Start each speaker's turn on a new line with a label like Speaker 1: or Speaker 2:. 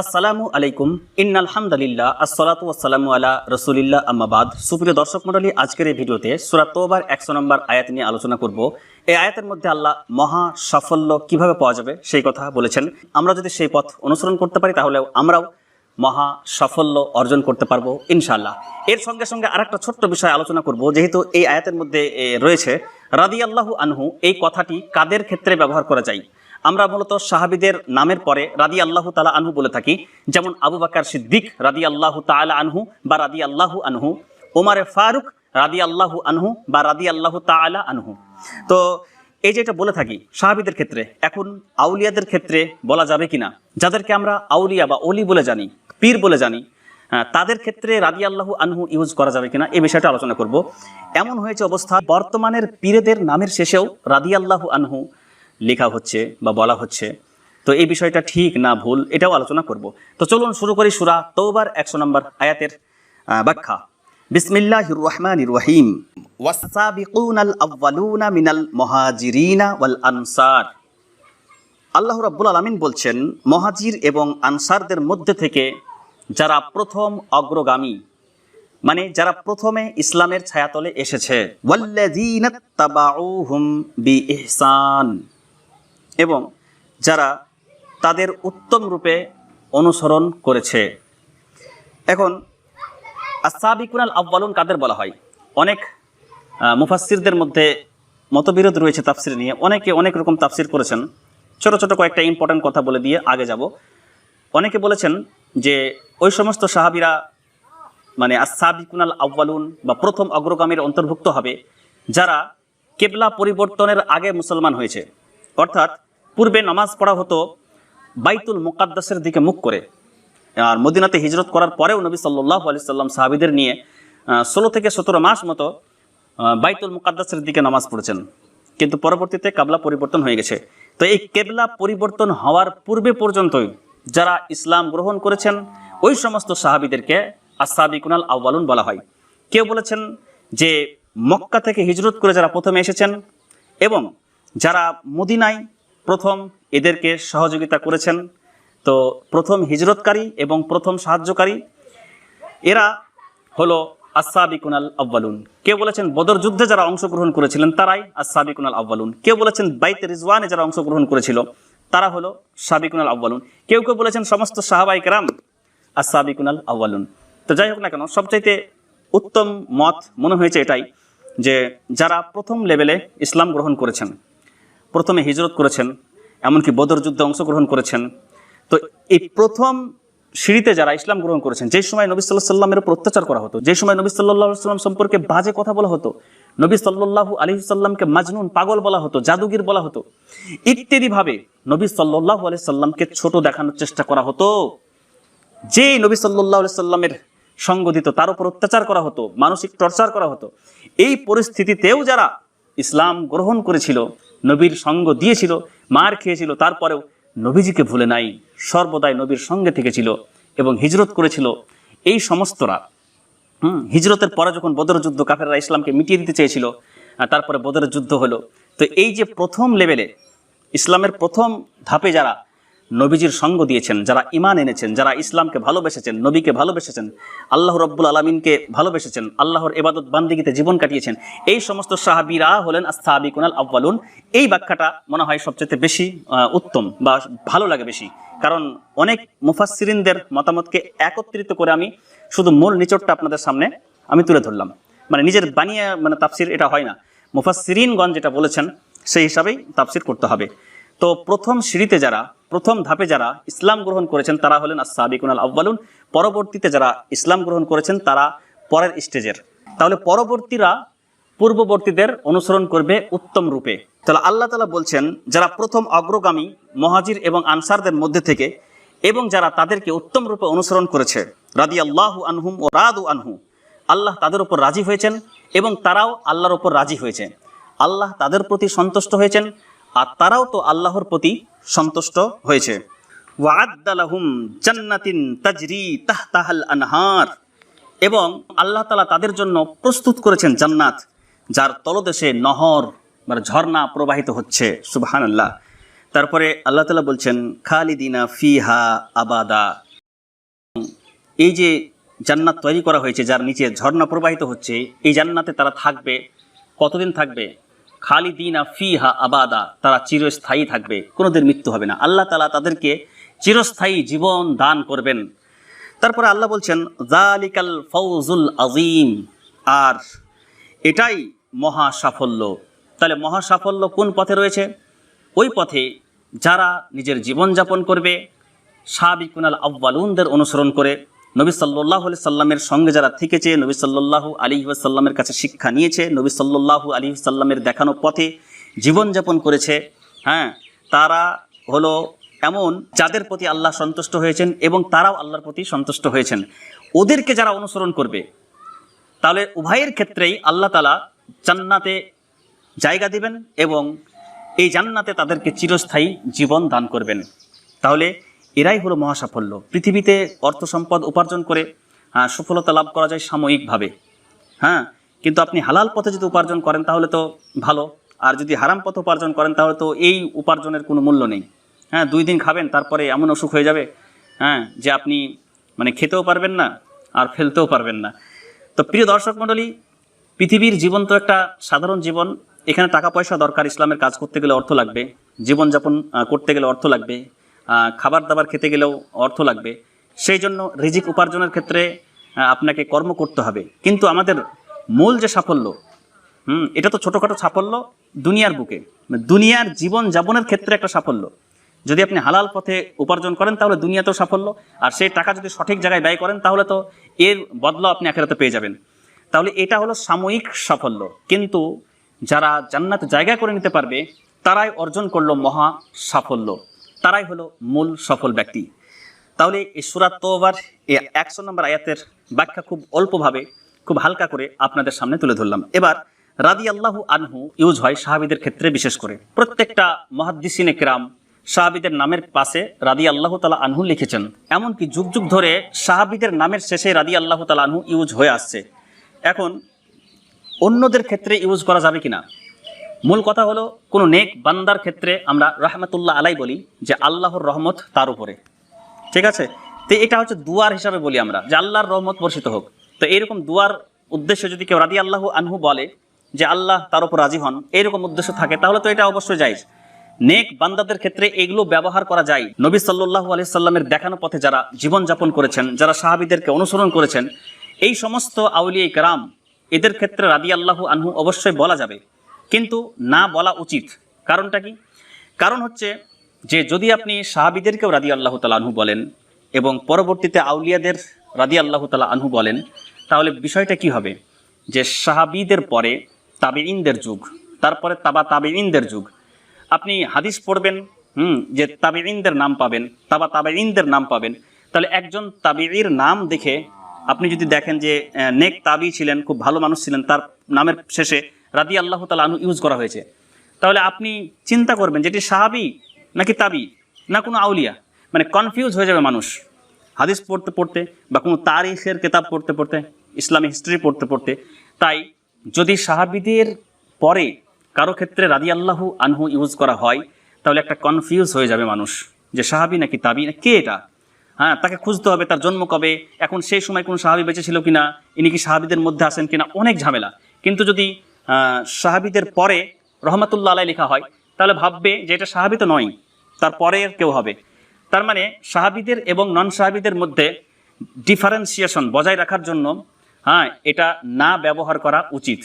Speaker 1: আসসালামু আলাইকুম। ইন্নাল হামদালিল্লাহ, আসসালাতু ওয়াসসালামু আলা রসুলিল্লাহ আম্মাবাদ সুপ্রিয় দর্শক মণ্ডলী, আজকের এই ভিডিওতে সূরা তোবার একশো নম্বর আয়াত নিয়ে আলোচনা করব। এই আয়াতের মধ্যে আল্লাহ মহা সাফল্য কীভাবে পাওয়া যাবে সেই কথা বলেছেন। আমরা যদি সেই পথ অনুসরণ করতে পারি তাহলে আমরাও মহা সাফল্য অর্জন করতে পারব ইনশাল্লাহ এর সঙ্গে সঙ্গে আরেকটা ছোট্ট বিষয় আলোচনা করব, যেহেতু এই আয়াতের মধ্যে রয়েছে রাদি আল্লাহু আনহু, এই কথাটি কাদের ক্ষেত্রে ব্যবহার করা যায়? আমরা মূলত সাহাবিদের নামের পরে রাদি আল্লাহ তালা আনহু বলে থাকি, যেমন আবু বাকার সিদ্দিক রাদি আল্লাহ তালা আনহু বা রাদি আল্লাহু আনহু ওমারে ফারুক রাদি আল্লাহু আনহু বা রাদি আল্লাহ তালা আনহু। তো এই যে এটা বলে থাকি, সাহাবিদের ক্ষেত্রে, এখন আউলিয়াদের ক্ষেত্রে বলা যাবে কিনা? যাদেরকে আমরা আউলিয়া বা অলি বলে জানি, পীর বলে জানি তাদের ক্ষেত্রে রাদি আল্লাহু আনহু ইউজ করা যাবে কিনা? এই বিষয়টা আলোচনা করব। এমন হয়েছে অবস্থা, বর্তমানের পীরেদের নামের শেষেও রাদি আল্লাহু আনহু লেখা হচ্ছে বা বলা হচ্ছে। তো এই বিষয়টা ঠিক না ভুল, এটাও আলোচনা করব। তো চলুন শুরু করি সুরা তৌবার একশো নম্বর আয়াতের ব্যাখ্যা। বিসমিল্লাহির রহমানির রহিম। ওয়াসাবিকুনাল আউয়ালুনা মিনাল মুহাজিরিনা ওয়াল আনসার আল্লাহ রাব্বুল আলামিন বলছেন, মহাজির এবং আনসারদের মধ্যে থেকে যারা প্রথম অগ্রগামী মানে যারা প্রথমে ইসলামের ছায়াতলে এসেছে, ওয়াল্লাযীনা তাবাউহুম বিইহসান। এবং যারা তাদের উত্তম রূপে অনুসরণ করেছে। এখন আসাবিকুনাল আব্বালুন কাদের বলা হয়? অনেক আহ, মুফাসসিরদের মধ্যে মতবিরোধ রয়েছে তাফসির নিয়ে। অনেকে অনেক রকম তাফসির করেছেন। ছোট ছোট কয়েকটা ইম্পর্টেন্ট কথা বলে দিয়ে আগে যাব। অনেকে বলেছেন যে ওই সমস্ত সাহাবিরা মানে আসাবিকুনাল আউ্বালুন বা প্রথম অগ্রগামীর অন্তর্ভুক্ত হবে যারা কেবলা পরিবর্তনের আগে মুসলমান হয়েছে। অর্থাৎ পূর্বে নামাজ পড়া হতো বাইতুল মুকাদ্দাসের দিকে মুখ করে। আর মদিনাতে হিজরত করার পরেও নবী সাল্লাহ আলি সাল্লাম সাহাবিদের নিয়ে ষোলো থেকে সতেরো মাস মতো বাইতুল মুকাদ্দাসের দিকে নামাজ পড়েছেন। কিন্তু পরবর্তীতে কাবলা পরিবর্তন হয়ে গেছে। তো এই কেবলা পরিবর্তন হওয়ার পূর্বে পর্যন্তই যারা ইসলাম গ্রহণ করেছেন, ওই সমস্ত সাহাবিদেরকে আসাবি কুনাল আউ্বালুন বলা হয়। কেউ বলেছেন যে মক্কা থেকে হিজরত করে যারা প্রথমে এসেছেন এবং যারা মদিনায় প্রথম এদেরকে সহযোগিতা করেছেন। তো প্রথম হিজরতকারী এবং প্রথম সাহায্যকারী, এরা হলো আসাবিকুনাল আব্বালুন কেউ বলেছেন বদর যুদ্ধে যারা অংশগ্রহণ করেছিলেন, তারাই আসাবিকুনাল আব্বালুন কেউ বলেছেন বাইতে রিজওয়ানে যারা অংশগ্রহণ করেছিল, তারা হলো সাবিকুনাল আব্বালুন কেউ কেউ বলেছেন সমস্ত সাহাবাই কেরাম আসাবিকুনাল আব্বালুন তো যাই হোক না কেন, সবচাইতে উত্তম মত মনে হয়েছে এটাই যে যারা প্রথম লেভেলে ইসলাম গ্রহণ করেছেন প্রথমে হিজরত করেছেন, এমনকি বদর যুদ্ধে অংশগ্রহণ করেছেন। তো এই প্রথম সিঁড়িতে যারা ইসলাম গ্রহণ করেছেন যে সময় নবী সাল্লাহ সাল্লামের উপর অত্যাচার করা হতো যে সময় নবী সাল্লাহ সাল্লাম সম্পর্কে বাজে কথা বলা হতো, নবী সাল্লাল্লাহু আলী সাল্লামকে মাজনুন, পাগল বলা হতো, জাদুগির বলা হতো, ইত্যাদি ভাবে নবী সাল্লাল্লাহু আলি সাল্লামকে ছোট দেখানোর চেষ্টা করা হতো। যে নবী সাল্লাহ আলি সাল্লামের সঙ্গ দিত, তার উপর অত্যাচার করা হতো, মানসিক টর্চার করা হতো, এই পরিস্থিতিতেও যারা ইসলাম গ্রহণ করেছিল নবীর সঙ্গ দিয়েছিল, মার খেয়েছিল, তারপরেও নবীজিকে ভুলে নাই, সর্বদাই নবীর সঙ্গে থেকেছিল এবং হিজরত করেছিল। এই সমস্তরা, হুম, হিজরতের পরে যখন বদর যুদ্ধ কাফেররা ইসলামকে মিটিয়ে দিতে চেয়েছিল তারপরে বদরের যুদ্ধ হলো, তো এই যে প্রথম লেভেলে ইসলামের প্রথম ধাপে যারা নবীজির সঙ্গ দিয়েছেন, যারা ইমান এনেছেন, যারা ইসলামকে ভালোবেসেছেন, নবীকে ভালোবেসেছেন, আল্লাহ রব্বুল আলমিনকে ভালোবেসেছেন, আল্লাহর এবাদত বান্দিগিতে জীবন কাটিয়েছেন, এই সমস্ত সাহাবিরা হলেন আস্তাহাবিকুনাল আব্বালুন এই ব্যাখ্যাটা মনে হয় সবচেয়ে বেশি উত্তম বা ভালো লাগে বেশি। কারণ অনেক মুফাসসিরিনদের মতামতকে একত্রিত করে আমি শুধু মূল নিচড়টা আপনাদের সামনে আমি তুলে ধরলাম। মানে নিজের বানিয়ে মানে তাফসির এটা হয় না। মুফাসসিরিনগণ যেটা বলেছেন, সেই হিসাবেই তাফসির করতে হবে। তো প্রথম সিঁড়িতে যারা প্রথম ধাপে যারা ইসলাম গ্রহণ করেছেন তারা হলেন আসাবিকুন আল আব্বালুন পরবর্তীতে যারা ইসলাম গ্রহণ করেছেন তারা পরের স্টেজের। তাহলে পরবর্তীরা পূর্ববর্তীদের অনুসরণ করবে উত্তম রূপে। তাহলে আল্লাহ তালা বলছেন, যারা প্রথম অগ্রগামী মহাজির এবং আনসারদের মধ্যে থেকে এবং যারা তাদেরকে উত্তম রূপে অনুসরণ করেছে রাদি আল্লাহু আনহুম ও রাদু আনহু, আল্লাহ তাদের উপর রাজি হয়েছেন এবং তারাও আল্লাহর উপর রাজি হয়েছে। আল্লাহ তাদের প্রতি সন্তুষ্ট হয়েছেন আর তারাও তো আল্লাহর প্রতি সন্তুষ্ট হয়েছে। তাজরি আনহার। এবং আল্লাহ তালা তাদের জন্য প্রস্তুত করেছেন জান্নাত, যার তলদেশে নহর মানে ঝর্ণা প্রবাহিত হচ্ছে। সুবাহান আল্লাহ তারপরে আল্লাহ তালা বলছেন, খালিদিনা ফিহা আবাদা। এই যে জান্নাত তৈরি করা হয়েছে, যার নিচে ঝর্ণা প্রবাহিত হচ্ছে, এই জান্নাতে তারা থাকবে, কতদিন থাকবে? খালিদিনা ফিহা আবাদা, তারা চিরস্থায়ী থাকবে কোনোদের মৃত্যু হবে না। আল্লাহ তালা তাদেরকে চিরস্থায়ী জীবন দান করবেন। তারপরে আল্লাহ বলছেন জালিকাল ফৌজুল আজিম আর এটাই মহা সাফল্য তাহলে মহা সাফল্য কোন পথে রয়েছে? ওই পথে যারা নিজের জীবনযাপন করবে, সাবিকুনাল আব্বালুনদের অনুসরণ করে নবী সাল্লাহ আলি সাল্লামের সঙ্গে যারা থেকেছে, নবী সাল্লাল্লাহু আলী সাল্লামের কাছে শিক্ষা নিয়েছে, নবী সাল্লাল্লাহু আলী সাল্লামের দেখানো পথে জীবনযাপন করেছে হ্যাঁ তারা হলো এমন যাদের প্রতি আল্লাহ সন্তুষ্ট হয়েছেন এবং তারাও আল্লাহর প্রতি সন্তুষ্ট হয়েছেন। ওদেরকে যারা অনুসরণ করবে, তাহলে উভয়ের ক্ষেত্রেই আল্লাহ তালা জান্নাতে জায়গা দিবেন এবং এই জান্নাতে তাদেরকে চিরস্থায়ী জীবন দান করবেন। তাহলে এরাই হলো মহাসাফল্য। পৃথিবীতে অর্থ সম্পদ উপার্জন করে সফলতা লাভ করা যায় সাময়িকভাবে। হ্যাঁ কিন্তু আপনি হালাল পথে যদি উপার্জন করেন, তাহলে তো ভালো। আর যদি হারাম পথে উপার্জন করেন, তাহলে তো এই উপার্জনের কোনো মূল্য নেই। হ্যাঁ দুই দিন খাবেন, তারপরে এমন অসুখ হয়ে যাবে হ্যাঁ যে আপনি মানে খেতেও পারবেন না আর ফেলতেও পারবেন না। তো প্রিয় দর্শক মণ্ডলী, পৃথিবীর জীবন তো একটা সাধারণ জীবন, এখানে টাকা পয়সা দরকার, ইসলামের কাজ করতে গেলে অর্থ লাগবে, জীবনযাপন করতে গেলে অর্থ লাগবে। খাবার দাবার খেতে গেলেও অর্থ লাগবে। সেই জন্য রিজিক উপার্জনের ক্ষেত্রে আপনাকে কর্ম করতে হবে। কিন্তু আমাদের মূল যে সাফল্য, হুম, এটা তো ছোটোখাটো সাফল্য দুনিয়ার বুকে। দুনিয়ার জীবন যাপনের ক্ষেত্রে একটা সাফল্য। যদি আপনি হালাল পথে উপার্জন করেন, তাহলে দুনিয়াতেও সাফল্য। আর সেই টাকা যদি সঠিক জায়গায় ব্যয় করেন, তাহলে তো এর বদলা আপনি আখেরাতে পেয়ে যাবেন। তাহলে এটা হলো সাময়িক সাফল্য। কিন্তু যারা জান্নাত জায়গা করে নিতে পারবে, তারাই অর্জন করল মহা সাফল্য। তারাই হলো মূল সফল ব্যক্তি। তাহলে এই সুরাত তোবার এই একশো নম্বর আয়াতের ব্যাখ্যা খুব অল্পভাবে, খুব হালকা করে আপনাদের সামনে তুলে ধরলাম। এবার রাদি আল্লাহু আনহু ইউজ হয় সাহাবিদের ক্ষেত্রে বিশেষ করে। প্রত্যেকটা মহাদ্দিসিনে কেরাম সাহাবিদের নামের পাশে রাদি আল্লাহ তালা আনহু লিখেছেন। এমনকি যুগ যুগ ধরে সাহাবিদের নামের শেষে রাদি আল্লাহ তালা আনহু ইউজ হয়ে আসছে। এখন অন্যদের ক্ষেত্রে ইউজ করা যাবে কিনা? মূল কথা হলো, কোনো নেক বান্দার ক্ষেত্রে আমরা রহমতুল্লাহ আলাই বলি যে আল্লাহর রহমত তার উপরে। ঠিক আছে? তো এটা হচ্ছে দুয়ার হিসাবে বলি আমরা, যে আল্লাহর রহমত বর্ষিত হোক। তো এরকম দুয়ার উদ্দেশ্যে যদি কেউ রাদি আল্লাহ আনহু বলে যে আল্লাহ তার উপর রাজি হন, এরকম উদ্দেশ্য থাকে, তাহলে তো এটা অবশ্যই যায় নেক বান্দাদের ক্ষেত্রে এগুলো ব্যবহার করা যায়। নবী সাল্লু আলি সাল্লামের দেখানো পথে যারা জীবনযাপন করেছেন, যারা সাহাবিদেরকে অনুসরণ করেছেন, এই সমস্ত আউলিয়া কারাম এদের ক্ষেত্রে রাদি আল্লাহ আনহু অবশ্যই বলা যাবে। কিন্তু না বলা উচিত। কারণটা কি? কারণ হচ্ছে যে যদি আপনি সাহাবিদেরকেও রাদি আল্লাহ তালা আনহু বলেন এবং পরবর্তীতে আউলিয়াদের রাদি আল্লাহ তালা আনহু বলেন, তাহলে বিষয়টা কি হবে? যে সাহাবিদের পরে তাবিইনদের যুগ, তারপরে তাবা তাবিইনদের যুগ। আপনি হাদিস পড়বেন, হুম, যে তাবিইনদের নাম পাবেন, তাবা তাবিইনদের নাম পাবেন। তাহলে একজন তাবিঈর নাম দেখে আপনি যদি দেখেন যে নেক তাবি ছিলেন, খুব ভালো মানুষ ছিলেন, তার নামের শেষে রাদি আল্লাহ তালা ইউজ করা হয়েছে। তাহলে আপনি চিন্তা করবেন যেটি সাহাবি নাকি তাবি, না কোনো আউলিয়া? মানে কনফিউজ হয়ে যাবে মানুষ। হাদিস পড়তে পড়তে বা কোনো তারিখের কেতাব পড়তে পড়তে, ইসলামী হিস্ট্রি পড়তে পড়তে, তাই যদি সাহাবিদের পরে কারও ক্ষেত্রে রাদি আল্লাহু আনহু ইউজ করা হয়, তাহলে একটা কনফিউজ হয়ে যাবে মানুষ যে সাহাবি নাকি তাবি, না কে এটা? হ্যাঁ তাকে খুঁজতে হবে তার জন্ম কবে, এখন সেই সময় কোনো সাহাবি বেঁচে ছিল কিনা, ইনি কি সাহাবিদের মধ্যে আসেন কিনা, অনেক ঝামেলা। কিন্তু যদি সাহাবিদের পরে রহমাতুল্লা আলাই লেখা হয়, তাহলে ভাববে যে এটা সাহাবি তো নয়, তার পরে কেউ হবে। তার মানে সাহাবিদের এবং নন সাহাবিদের মধ্যে ডিফারেন্সিয়েশন বজায় রাখার জন্য হ্যাঁ এটা না ব্যবহার করা উচিত।